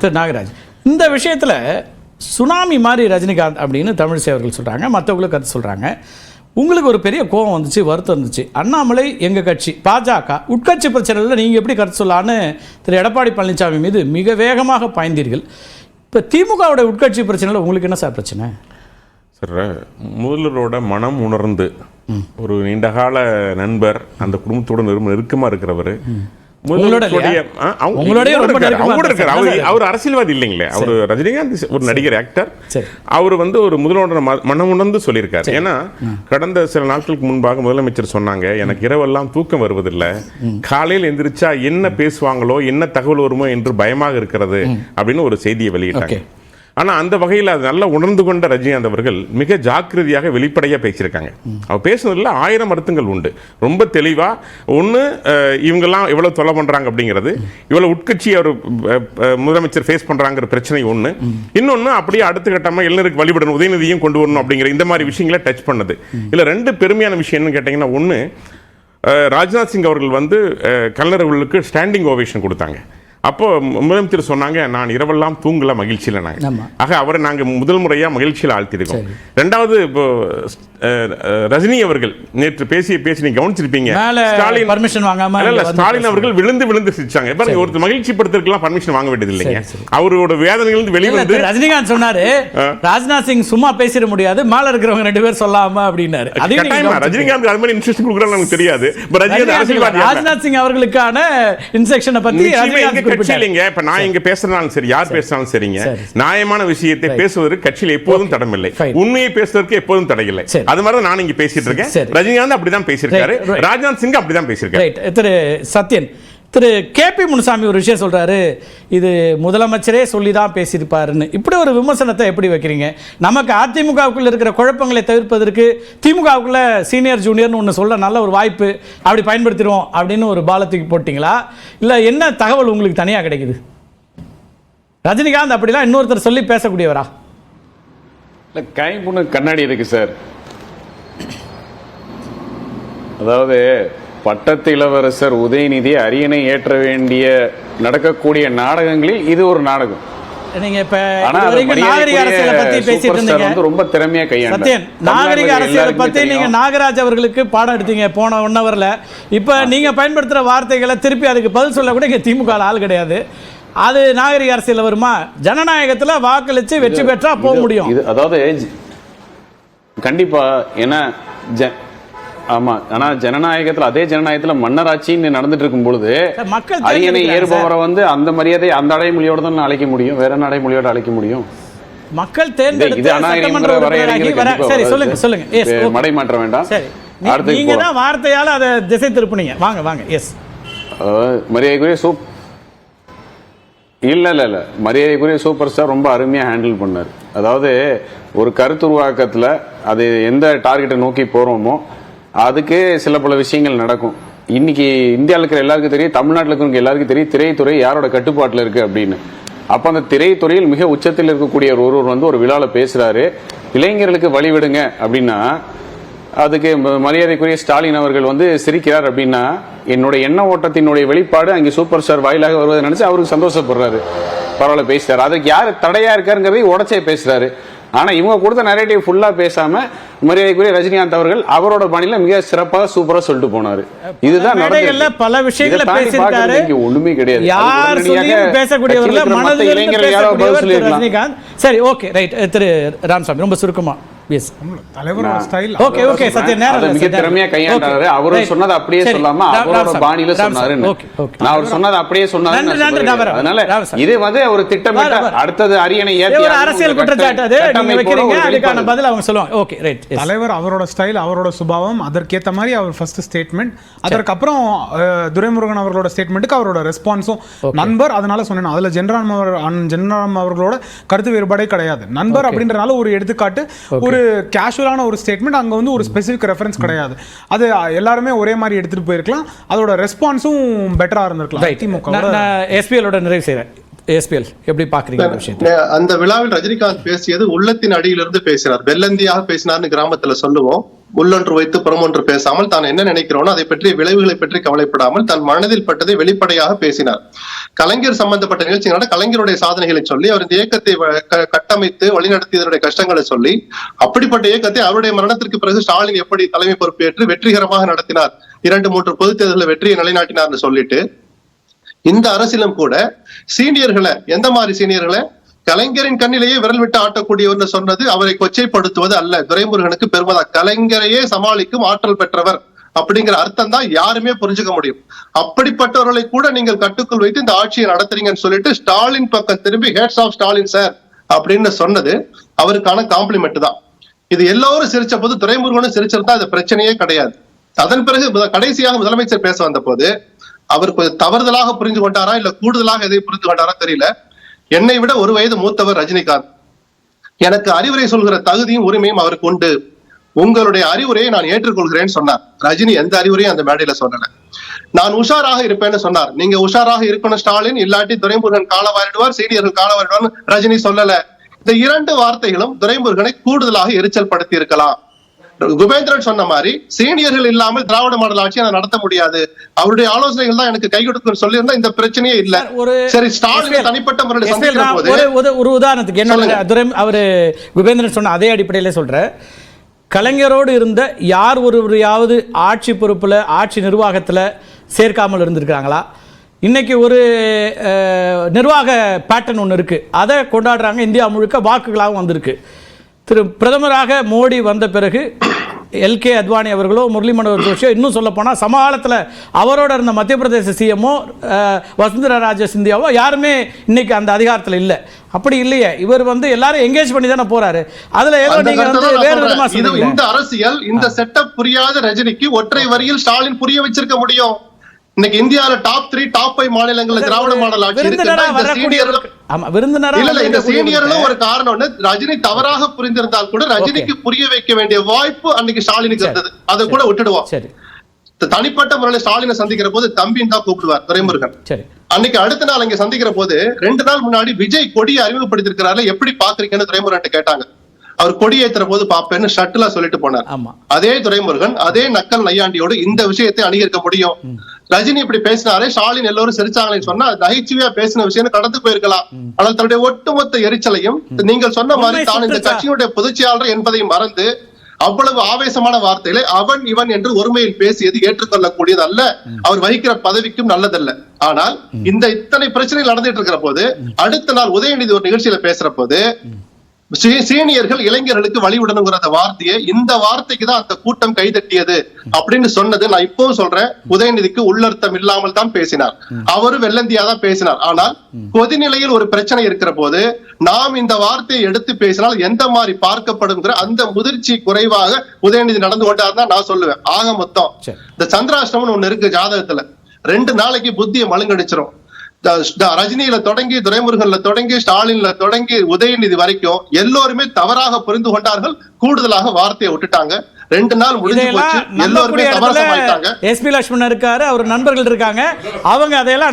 திரு நாகராஜ். இந்த விஷயத்தில் சுனாமி மாதிரி ரஜினிகாந்த் அப்படின்னு தமிழிசை அவர்கள் சொல்கிறாங்க மற்றவங்களும் கருத்து சொல்கிறாங்க உங்களுக்கு ஒரு பெரிய கோபம் வந்துச்சு வருத்தம் இருந்துச்சு அண்ணாமலை எங்கள் கட்சி பாஜக உட்கட்சி பிரச்சனையில் நீங்கள் எப்படி கருத்து சொல்லலான்னு திரு. எடப்பாடி பழனிசாமி மீது மிக வேகமாக பாய்ந்தீர்கள். இப்போ திமுகவோட உட்கட்சி பிரச்சனையில் உங்களுக்கு என்ன சார் பிரச்சனை? சார் முதல்வரோட மனம் உணர்ந்து ஒரு நீண்டகால நண்பர் அந்த குடும்பத்தோட நெருங்க நெருக்கமா இருக்கிறவர். அவர் அரசியல்வாதி இல்லைங்களே. அவர் ரஜினிகாந்த் ஒரு நடிகர் ஆக்டர். அவர் வந்து ஒரு முதல்வரோட ம- மனம் உணர்ந்து சொல்லியிருக்காரு. ஏன்னா கடந்த சில நாட்களுக்கு முன்பாக முதலமைச்சர் சொன்னாங்க எனக்கு இரவெல்லாம் தூக்கம் வருவதில்லை. காலையில் எந்திரிச்சா என்ன பேசுவாங்களோ என்ன தகவல் வருமோ என்று பயமாக இருக்கிறது. அப்படின்னு ஒரு செய்தியை வெளியிட்டாங்க. ஆனால் அந்த வகையில் அது நல்லா உணர்ந்து கொண்ட ரஜினிகாந்த் அவர்கள் மிக ஜாக்கிரதையாக வெளிப்படையாக பேசியிருக்காங்க. அவர் பேசுனதில் ஆயிரம் அர்த்தங்கள் உண்டு. ரொம்ப தெளிவாக ஒன்று இவங்கெல்லாம் எவ்வளோ தொலை பண்ணுறாங்க அப்படிங்கிறது இவ்வளோ உட்கட்சி அவர் முதலமைச்சர் ஃபேஸ் பண்ணுறாங்கிற பிரச்சனை ஒன்று இன்னொன்னு அப்படியே அடுத்த கட்டமாக இளைஞருக்கு வழிபடணும் உதயநிதியும் கொண்டு வரணும் அப்படிங்கிற இந்த மாதிரி விஷயங்களை டச் பண்ணது. இதில் ரெண்டு பெருமையான விஷயம் என்னன்னு கேட்டிங்கன்னா ஒன்று ராஜ்நாத் சிங் அவர்கள் வந்து கலைஞர்களுக்கு ஸ்டாண்டிங் ஓவேஷன் கொடுத்தாங்க. அப்போ முதலமைச்சர் சொன்னாங்க நான் இரவெல்லாம் தூங்கல மகிழ்ச்சியில நாங்க ஆமா. ஆக அவரை நாங்க முதல் முறையா மகிழ்ச்சியில் ஆழ்த்திருக்கோம் ரெண்டாவது இப்போ ரஜினி அவர்கள் நேற்று பேசிய பேசி நீங்க கவனிச்சிருப்பீங்க. மேல permission வாங்காம இல்ல, வந்து ஸ்டாலின் அவர்கள் விழுந்து விழுந்து சிரிச்சாங்க. பாருங்க ஒருத்தர் மகிழ்ச்சி படுத்துறதுக்கெல்லாம் பர்மிஷன் வாங்க வேண்டியது இல்லைங்க. அவரோட இல்ல, வெளிவந்து திரு ரஜினிகாந்த் சொன்னாரு ராஜ்நாத் சிங் சும்மா பேசிட முடியாது மேல இருக்கிறவங்க ரெண்டு பேர் சொல்லாம அப்படின்னாரு. ரஜினிகாந்த் அது மாதிரி இன்ட்ரெஸ்ட் கொடுக்குறான்னு நமக்கு தெரியாது. ராஜ்நாத் சிங் அவர்களுக்கான இன்செக்ஷனை பத்தி இல்லைங்க. இப்ப நான் இங்க பேசுறதுனாலும் சரி யார் பேசினாலும் சரிங்க. சரி. நியாயமான விஷயத்தை பேசுவதற்கு கட்சியில் எப்போதும் தடமில்லை. உண்மையை பேசுவதற்கு எப்போதும் தடையில்லை. அது மாதிரி நான் இங்க பேசிட்டு இருக்கேன். ரஜினிகாந்த் அப்படிதான் பேசியிருக்காரு. ராஜ்நாத் சிங் அப்படிதான் பேசியிருக்காரு. திரு சத்யன். திரு கேபி முனுசாமி ஒரு விஷயம் சொல்கிறாரு இது முதலமைச்சரே சொல்லி தான் பேசியிருப்பாருன்னு. இப்படி ஒரு விமர்சனத்தை எப்படி வைக்கிறீங்க? நமக்கு அதிமுகவுக்குள்ளே இருக்கிற குழப்பங்களை தவிர்ப்பதற்கு திமுகவுக்குள்ளே சீனியர் ஜூனியர்னு ஒன்று சொல்ல நல்ல ஒரு வாய்ப்பு அப்படி பயன்படுத்திடுவோம் அப்படின்னு ஒரு பாலத்துக்கு போட்டிங்களா? இல்லை என்ன தகவல் உங்களுக்கு தனியாக கிடைக்குது? ரஜினிகாந்த் அப்படிலாம் இன்னொருத்தர் சொல்லி பேசக்கூடியவரா? இல்லை கைப்புண்ணு கண்ணாடி இருக்கு சார். அதாவது பட்டத்து இளவரசர் உதயநிதி அரியணை ஏற்ற வேண்டிய நடக்கக்கூடிய நாடகங்களில் இது ஒரு நாடகம். நீங்க இப்ப நாகரிக அரசியலை பத்தி பேசிட்டு இருந்தீங்க. ரொம்ப திறமையா சத்யன் நாகரிக அரசியலை பத்தி நீங்க. நாகராஜ் அவர்களுக்கு பாடம் எடுத்தீங்க போன ஒன் ஹவர்ல இப்ப நீங்க பயன்படுத்துற வார்த்தைகளை திருப்பி அதுக்கு பதில் சொல்ல கூட இங்க திமுக ஆள் கிடையாது. அது நாகரிக அரசியல் வருமா? ஜனநாயகத்துல வாக்களிச்சு வெற்றி பெற்றா போக முடியும். இது அதாவது கண்டிப்பா ஏன்னா ஆமா ஆனா ஜனநாயகத்துல அதே ஜனநாயகத்துல மன்னராட்சின்னு நடந்துட்டு இருக்கும் பொழுது மக்கள் அரியணை ஏறுபவரை வந்து அந்த மரியாதை அந்த அடைமொழியோட தான் அழைக்க முடியும். வேற என்ன அடைமொழியோட அழைக்க முடியும்? மக்கள் தேர்ந்தெடுத்த சரி சொல்லுங்க. சொல்லுங்க. எஸ் இது மடை மாற்ற வேண்டாம். சரி. நீங்க. தான் வார்த்தையால அதை திசை திருப்புனீங்க. வாங்க வாங்க. எஸ் மரியாதைக்குரிய சூப் இல்ல இல்ல இல்ல. மரியாதைக்குரிய சூப்பர் ஸ்டார் ரொம்ப அருமையா ஹேண்டில் பண்ணார். அதாவது ஒரு கருத்துருவாக்கத்துல அது எந்த டார்கெட்டை நோக்கி போறோமோ அதுக்கு சில பல விஷயங்கள் நடக்கும். இன்னைக்கு இந்தியாவில் இருக்கிற எல்லாருக்கும் தெரியும் தமிழ்நாட்டில் இருக்கிறவங்க எல்லாருக்கும் தெரியும் திரைத்துறை யாரோட கட்டுப்பாட்டில் இருக்கு அப்படின்னு. அப்போ அந்த திரைத்துறையில் மிக உச்சத்தில் இருக்கக்கூடிய ஒருவர் வந்து ஒரு விழாவில் பேசுறாரு. இளைஞர்களுக்கு வழிவிடுங்க அப்படின்னா அதுக்கு மரியாதைக்குரிய ஸ்டாலின் அவர்கள் வந்து சிரிக்கிறார் அப்படின்னா என்னுடைய எண்ண ஓட்டத்தினுடைய வெளிப்பாடு அங்கே சூப்பர் ஸ்டார் வாயிலாக வருவதை நினைச்சு அவருக்கு சந்தோஷப்படுறாரு. பரவாயில்ல பேசுறாரு அதுக்கு யார் தடையா இருக்காருங்கிறதை உடச்சே பேசுறாரு. ஆனா இவங்க கொடுத்த நரேட்டிவ் ஃபுல்லா பேசாம மரியாதைக்குரிய ரஜினிகாந்த் அவர்கள் அவரோட பாணியில மிக சிறப்பாக சூப்பரா சொல்லிட்டு போனாரு. இதுதான் நடந்தது. பல விஷயங்களை ஒண்ணுமே கிடையாது. யார் மத்த மனதிலிருந்து இளைஞர்கள் யாரோ பதில் சொல்லியிருக்கலாம். ரஜினிகாந்த். சரி ஓகே ரைட் திரு ராமசாமி ரொம்ப சுருக்கமா. எஸ் தலைவரோட ஸ்டைல் ஓகே ஓகே சத்யன் நேரம் மிக. திறமையா கையாண்டாரு. அவரு. சொன்னதை அப்படியே சொல்லாம அவரோட பாணியில சொன்னாரு. நான் அவர் சொன்னதை அப்படியே சொன்னாரு. அதனால. இது வந்து ஒரு திட்டமிட்ட. அடுத்தது அரியணை ஏத்தி அரசியல் குற்றச்சாட்டு நீங்க வைக்கிறீங்க. அதுக்கான. பதில் அவங்க சொல்லுவாங்க. ஓகே ரைட் தலைவர் அவரோட ஸ்டைல் அவரோட சுபாவம் அதற்கேத்த மாதிரி அவர் ஃபர்ஸ்ட் ஸ்டேட்மெண்ட் அதற்கப்புறம் துரைமுருகன் அவர்களோட ஸ்டேட்மெண்ட்டுக்கு அவரோட ரெஸ்பான்ஸும் நண்பர் அதனால சொன்னேன் அதுல ஜென்ராம் அவர் ஜென்ராம் அவர்களோட கருத்து வேறுபாடே கிடையாது. நண்பர் அப்படின்றனால ஒரு எடுத்துக்காட்டு ஒரு கேஷுவலான ஒரு ஸ்டேட்மெண்ட் அங்க வந்து ஒரு ஸ்பெசிபிக் ரெஃபரன்ஸ் கிடையாது. அது எல்லாருமே ஒரே மாதிரி எடுத்துட்டு போயிருக்கலாம். அதோட ரெஸ்பான்ஸும் பெட்டரா இருந்திருக்கலாம் திமுக நான் எஸ்பிஎலோட நிறைவு செய்கிறேன் எஸ்பிஎல் எப்படி விஷயத்தை? அந்த விழாவில் ரஜினிகாந்த் பேசியது உள்ளத்தின் அடியிலிருந்து பேசினார். வெள்ளந்தியாக பேசினார்னு கிராமத்துல சொல்லுவோம். உள்ளொன்று வைத்து புறமொன்று பேசாமல் தான் என்ன நினைக்கிறோனோ அதை பற்றிய விளைவுகளை பற்றி கவலைப்படாமல் தன் மனதில் பட்டதை வெளிப்படையாக பேசினார். கலைஞர் சம்பந்தப்பட்ட நிகழ்ச்சிகளோட கலைஞருடைய சாதனைகளை சொல்லி அவர் இந்த இயக்கத்தை கட்டமைத்து வழிநடத்தியதனுடைய கஷ்டங்களை சொல்லி அப்படிப்பட்ட இயக்கத்தை அவருடைய மரணத்திற்கு பிறகு ஸ்டாலின் எப்படி தலைமை பொறுப்பேற்று வெற்றிகரமாக நடத்தினார்? இரண்டு மூன்று பொதுத் தேர்தலில் வெற்றியை நிலைநாட்டினார்னு சொல்லிட்டு இந்த அரசிலும் கூட சீனியர்களை எந்த மாதிரி சீனியர்களை? கலைஞரின் கண்ணிலேயே விரல் விட்டு ஆட்டக்கூடியவர்னு சொன்னது அவரை கொச்சைப்படுத்துவது அல்ல. துரைமுருகனுக்கு பெருமதா கலைஞரையே சமாளிக்கும் ஆற்றல் பெற்றவர் அப்படிங்கிற அர்த்தம் தான் யாருமே புரிஞ்சுக்க முடியும். அப்படிப்பட்டவர்களை கூட நீங்கள் கட்டுக்குள் வைத்து இந்த ஆட்சியை நடத்துறீங்கன்னு சொல்லிட்டு ஸ்டாலின் பக்கம் திரும்பி ஹேட்ஸ் ஆஃப் ஸ்டாலின் சார் அப்படின்னு சொன்னது அவருக்கான காம்ப்ளிமெண்ட் தான். இது எல்லோரும் சிரிச்ச போது துரைமுருகனும் சிரிச்சிருந்தா அது பிரச்சனையே கிடையாது. அதன் பிறகு கடைசியாக முதலமைச்சர் பேச வந்த போது அவர் கொஞ்சம் தவறுதலாக புரிந்து கொண்டாரா இல்ல கூடுதலாக எதை புரிந்து கொண்டாரா தெரியல. என்னை விட ஒரு வயது மூத்தவர் ரஜினிகாந்த். எனக்கு அறிவுரை சொல்கிற தகுதியும் உரிமையும் அவருக்கு உண்டு. உங்களுடைய அறிவுரையை நான் ஏற்றுக்கொள்கிறேன்னு சொன்னார். ரஜினி எந்த அறிவுரையும் அந்த மேடையில சொல்லல. நான் உஷாராக இருப்பேன்னு சொன்னார். நீங்க உஷாராக இருக்கணும் ஸ்டாலின் இல்லாட்டி துரைமுருகன் காலவாரிடுவார் சீனியர்கள் காலவாரிடுவார் ரஜினி சொல்லல. இந்த இரண்டு வார்த்தைகளும் துரைமுருகனை கூடுதலாக எரிச்சல் படுத்தி இருக்கலாம். குபேந்திரன் சொன்ன மாதிரி சீனியர்கள் இல்லாமல் திராவிட மாடல் ஆட்சியை நான் நடத்த முடியாது. அவருடைய ஆலோசனைகள் தான் எனக்கு கை கொடுக்கும் சொல்லியிருந்தா இந்த பிரச்சனையே இல்ல. ஒரு சரி ஸ்டாலின் தனிப்பட்ட முறையில் ஒரு உதாரணத்துக்கு. துரை அவர் குபேந்திரன் சொன்ன அதே அடிப்படையிலே சொல்கிறேன் கலைஞரோடு இருந்த யார் ஒருவரையாவது ஆட்சி பொறுப்பில் ஆட்சி நிர்வாகத்தில் சேர்க்காமல் இருந்திருக்காங்களா இன்னைக்கு ஒரு நிர்வாக பேட்டர்ன் ஒன்று இருக்குது அதை கொண்டாடுறாங்க இந்தியா முழுக்க வாக்குகளாகவும் வந்திருக்கு. திரு பிரதமராக மோடி வந்த பிறகு எல்கே அத்வானி அவர்களோ முரளி மனோகர் ஜோஷியோ இன்னும் சொல்ல போனால் சமகாலத்தில் அவரோட இருந்த மத்திய பிரதேச சிஎம்மோ வசுந்தரா ராஜ சிந்தியாவோ யாருமே இன்னைக்கு அந்த அதிகாரத்தில் இல்லை. அப்படி இல்லையே. இவர் வந்து எல்லாரும் எங்கேஜ் பண்ணி தானே போறாரு. அதுல ஏதோ நீங்க வந்து வேறு விதமா. இது இந்த அரசியல். இந்த செட்டப் புரியாத ரஜினிக்கு ஒற்றை வரியில் ஸ்டாலின் புரிய வச்சிருக்க முடியும். இன்னைக்கு இந்தியால டாப் த்ரீ டாப் ஃபைவ் மாநிலங்கள்ல திராவிட மாடல் ஆட்சி ஆமா விருந்தினரா இல்ல இந்த சீனியர்களும் ஒரு காரணம்னு ரஜினி தவறாக புரிந்திருந்தால் கூட ரஜினிக்கு புரிய வைக்க வேண்டிய வாய்ப்பு அன்னைக்கு ஸ்டாலினுக்கு இருந்தது. அதை கூட விட்டுடுவோம். சரி. தனிப்பட்ட முறையில ஸ்டாலினை சந்திக்கிற போது தம்பின்னு தான் கூப்பிடுவார் துரைமுருகன். சரி. அன்னைக்கு அடுத்த நாள் இங்க சந்திக்கிற போது ரெண்டு நாள் முன்னாடி விஜய் கொடியை அறிமுகப்படுத்திருக்கிறாரு எப்படி பாக்குறீங்கன்னு துரைமுருகன் கேட்டாங்க. அவர் கொடி ஏத்துற போது பாப்பேன்னு ஷட்டிலா சொல்லிட்டு போனார். அதே துரைமுருகன் அதே நக்கல் நையாண்டியோடு இந்த விஷயத்தை அணுகிருக்க முடியும். ரஜினி இப்படி பேசினாரே ஸ்டாலின் எல்லோரும் சிரிச்சாங்களேன்னு சொன்னா நகைச்சுவையா பேசின விஷயம் கடந்து போயிருக்கலாம். ஆனால் தன்னுடைய ஒட்டுமொத்த எரிச்சலையும் நீங்கள் சொன்ன மாதிரி தான் இந்த கட்சியுடைய பொதுச்செயலாளர் என்பதை மறந்து அவ்வளவு ஆவேசமான வார்த்தைகளை அவன் இவன் என்று ஒருமையில் பேசியது ஏற்றுக்கொள்ளக்கூடியது அல்ல அவர் வகிக்கிற பதவிக்கும் நல்லதல்ல. ஆனால் இந்த இத்தனை பிரச்சனைகள் நடந்துட்டு இருக்கிற போது அடுத்த நாள் உதயநிதி ஒரு நிகழ்ச்சியில பேசுற போது சீனியர்கள் இளைஞர்களுக்கு வழிவிடணுங்கிற அந்த வார்த்தையை இந்த வார்த்தைக்கு தான் அந்த கூட்டம் கைதட்டியது அப்படின்னு சொன்னது நான் இப்பவும் சொல்றேன். உதயநிதிக்கு உள்ளர்த்தம் இல்லாமல் தான் பேசினார். அவரும் வெள்ளந்தியா தான் பேசினார். ஆனால் கொதிநிலையில் ஒரு பிரச்சனை இருக்கிற போது நாம் இந்த வார்த்தையை எடுத்து பேசினால் எந்த மாதிரி பார்க்கப்படுங்கிற அந்த முதிர்ச்சி குறைவாக உதயநிதி நடந்து கொண்டார் தான் நான் சொல்லுவேன். ஆக மொத்தம். இந்த சந்திராஷ்டமம் ஒண்ணு இருக்கு ஜாதகத்துல. ரெண்டு நாளைக்கு புத்தியை மழுங்கடிச்சிரும். ரஜினியில தொடங்கி துரைமுருகன்ல தொடங்கி ஸ்டாலின்ல தொடங்கி உதயநிதி வரைக்கும் எல்லோருமே தவறாக புரிந்து கொண்டார்கள். கூடுதலாக வார்த்தையை விட்டுட்டாங்க. ரெண்டு நாள் முடிஞ்சு போச்சு. எல்லோருமே இடத்துல எஸ்பி லட்சுமணன் இருக்காரு அவர் நண்பர்கள் இருக்காங்க. அவங்க அதையெல்லாம்